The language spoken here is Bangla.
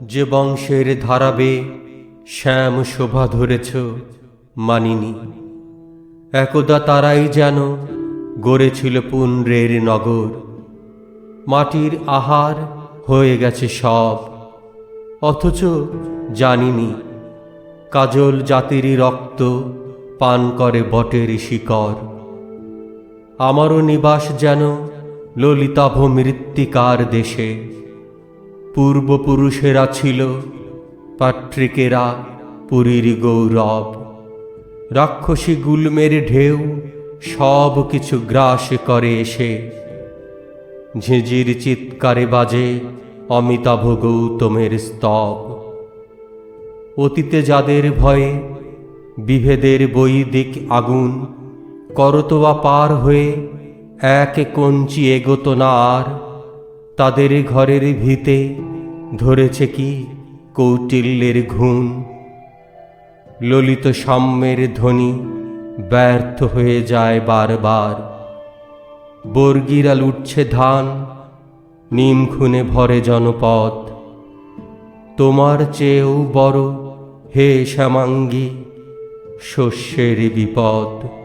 যে বংশের ধারাবে শ্যাম শোভা ধরেছ, মানিনি। একদা তারাই যেন গড়েছিল পুণ্যের নগর। মাটির আহার হয়ে গেছে সব, অথচ জানিনি। কাজল জাতিরই রক্ত পান করে বটের শিকর। আমারও নিবাস যেন ললিতাভ মৃত্তিকার দেশে। পূর্বপুরুষেরা ছিল পাট্রিকেরা পুরীর গৌরব। রাক্ষসী গুলমের ঢেউ সব কিছু গ্রাস করে এসে। ঝিঁঝির চিৎকারে বাজে অমিতাভ গৌতমের স্তব। অতীতে যাদের ভয়ে বিভেদের বৈদিক আগুন করতোয়া পার হয়ে এক কঞ্চি এগোত না আর, তাদের ঘরের ভিতে ধরেছে কি কৌটিল্যের ঘুম ললিত সাম্যের ধ্বনি ব্যর্থ হয়ে যায় বারবার। বর্গিরা লুটছে ধান, নিম খুনে ভরে জনপদ। তোমার চেয়েও বড় হে শ্যামাঙ্গী, শস্যের বিপদ।